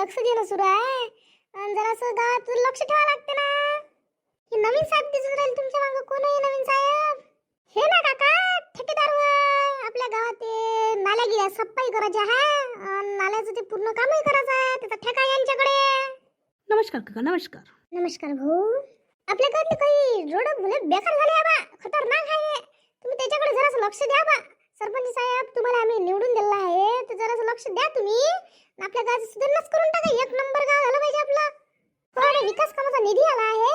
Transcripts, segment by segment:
लक्ष देणं सुरू आहे. आणि जरासं गावात लक्ष ठेवा लागते ना. हे नवीन साहेब दिसून राहील तुमच्या मागं. कोण आहे नवीन साहेब हे ना काका ठेकेदार आपल्या गावात ते नाल्या गेल्या सफाई करायची आहे. नाल्याचं ते पूर्ण कामही करायचं आहे. त्याचा ठेका यांच्याकडे. नमस्कार काका नमस्कार. नमस्कार भाऊ. आपल्या गावातले काही रोड मुले बेकार झाले बा. खतरनाक आहे. तुम्ही त्याच्याकडे जरासं लक्ष द्या बा. सरपंच साहेब तुम्हाला आम्ही निवडून दिलेला आहे तर जरासं लक्ष द्या तुम्ही. आपल्या गावाची सुधारणाच करून टाका एक नंबर गाव झालं पाहिजे आपलं. कोणाला विकास कामाचा निधी आला आहे.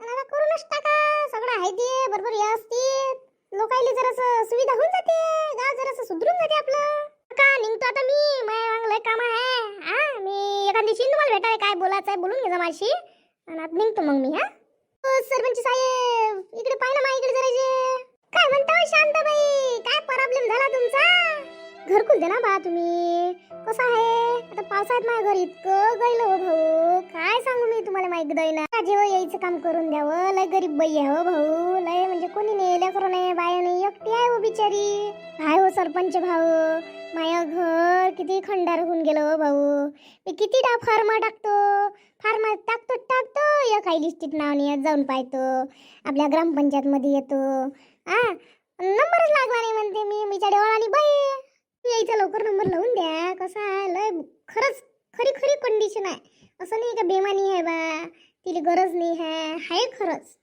आणि आता करूनच टाका सगळं आहे ते बरोबर व्यवस्थित. लोकायले जरासं सुविधा होऊन जाते गाव जरासं सुधरून जाते आपलं. का निघतो आता मी माझ्या लय काम आहे. हा मी एखाद दिवशी तुम्हाला भेटाय काय बोलायचं आहे बोलून घे माझी आणि आता निघतो मग मी हा. हो, सरपंच साहेब इकडे पाहिलं मा इकडे जरा काय म्हणता हो शांताबाई? काय प्रॉब्लेम झाला तुमचा? घरकुल दे ना बा तुम्ही. कसं आहे? आता पावसाळ्यात माझ्या घर इतकं गैलं हो भाऊ. काय सांगू मी तुम्हाला माहिती ना? जेव्हा यायचं काम करून द्यावं. लय गरीब बाई आहे हो भाऊ. लय म्हणजे कोणी नाही लेकरू नाही बाया नाही एकटी आहे हो बिचारी. काय हो सरपंच भाऊ. माया घर किती खंडार होऊन गेलं हो भाऊ. मी किती डा फार्मा टाकतो. फार्मा टाकतो टाकतो. या काही लिस्टीत नाव नाही जाऊन पाहतो. आपल्या ग्रामपंचायतमध्ये येतो. हा नंबरच लागला नाही म्हणते मी. बिचारी आणि बाई यायचा लवकर नंबर लावून द्या. कसा आहे? लय खरंच खरी खरी कंडिशन आहे. असं नाही का बेमानी आहे बा. तिला गरज नाही आहे. आहे खरंच.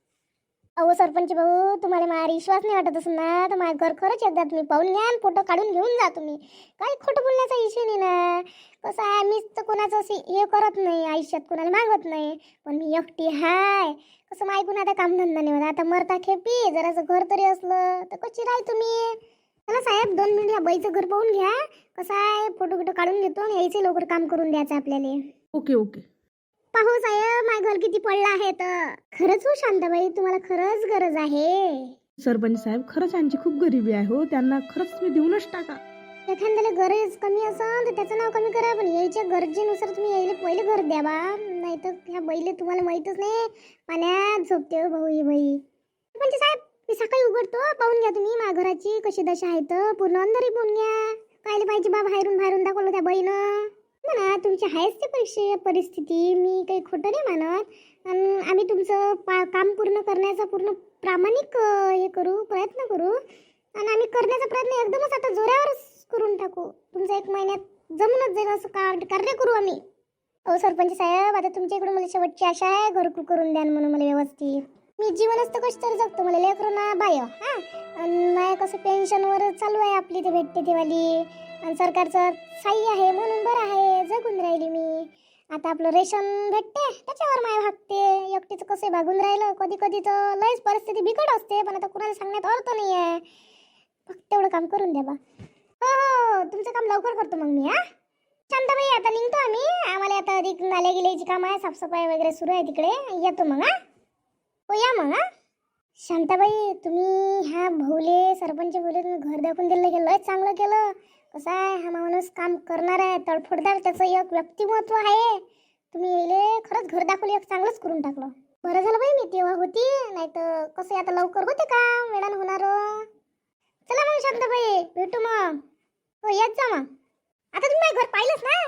अहो सरपंच भाऊ तुम्हाला माझा विश्वास नाही वाटत असून ना तर माझं घर खरंच एकदा तुम्ही पाहून घ्या आणि फोटो काढून घेऊन जा तुम्ही. काही खोटं बोलण्याचा इश्यू नाही ना. कसं आहे मीच तर कोणाचं असे हे करत नाही आयुष्यात कोणाला मागत नाही. पण मी एकटी हाय. कसं मायकून आता कामधंदा नाही होत. आता मरता खेपी जरासं घर तरी असलं तर कशी राही तुम्ही? चला साहेब दोन मिनिट या बाईचं घर पाहून घ्या. कसं आहे फोटो बिटो काढून घेतो आणि यायचे लवकर काम करून द्यायचं आपल्याला. Okay okay. पाहू साहेब माझं घर किती पडलं आहे तर. खरंच हो शांताबाई तुम्हाला खरंच गरज आहे. सरपंच साहेब खरंच यांची खूप गरिबी आहे हो. त्यांना खरंच तुम्ही देऊनच टाका. एखाद्याला गरज कमी असेल तर त्याचं नाव कमी करा पण यायच्या गरजेनुसार तुम्ही यायला पहिले घर द्या बा नाही तर ह्या बैले तुम्हाला माहीतच नाही. पाण्यात झोपते हो भाऊ ही बाई. म्हणजे साहेब मी सकाळी उघडतो. पाहून घ्या तुम्ही माझ्या घराची कशी दशा आहे तर. पूर्ण अंधारी पाहून घ्या. कायले पाहिजे बा बाहेरून बाहेरून दाखवलं त्या बाईनं. म्हणा तुमची आहेच ते परीक्षे परिस्थिती मी काही खोटं नाही मानत. आणि आम्ही तुमचं पा काम पूर्ण करण्याचा पूर्ण प्रामाणिक हे करू प्रयत्न करू. आणि आम्ही करण्याचा प्रयत्न एकदमच आता जोरावरच करून टाकू. तुमचं एक महिन्यात जमूनच जाईल असं कार- कार्य करू आम्ही. अहो सरपंच साहेब आता तुमच्या इकडून मला शेवटची आशा आहे घरकुल करून द्या म्हणून मला व्यवस्थित. मी जीवनच तर कशी तरी जगतो मला लेकरं ना बाय हा. आणि कसं पेन्शनवर चालू आहे आपली ते भेटते तेवाली आणि सरकारचं साई आहे म्हणून बरं आहे. आता आपलं रेशन भेटते त्याच्यावर माय भागते. एकटीचं कसं भागून राहिलं कधी कधी तर लयच परिस्थिती बिकट असते पण आता कुणाला सांगण्यात अर्थ नाही आहे फक्त तेवढं काम करून द्या बा. हो हो तुमचं काम लवकर करतो मग मी हा. शांताबाई आता निघतो आम्ही. आम्हाला आता अधिक नाल्या गेल्याची काम आहे साफसफाई वगैरे सुरू आहे तिकडे. येतो मग हा. हो या मग हा. शांताबाई तुम्ही ह्या भाऊले सरपंच भाऊले तुम्ही घर दाखवून दिलं गेलं लय चांगलं केलं. कसं आहे? हा माणूस काम करणार आहे तडफोडदार त्याचं एक व्यक्तिमत्व आहे. तुम्ही येले खरंच घर दाखवले एक चांगलंच करून टाकलं. बरं झालं बाई मी तेव्हा होती नाही तर कसं आहे, आता लवकर होते का? वेळानं होणार. चला मग शांताबाई भेटू मग. हो येत जा मग. आता तुम्ही घर पाहिलंच ना?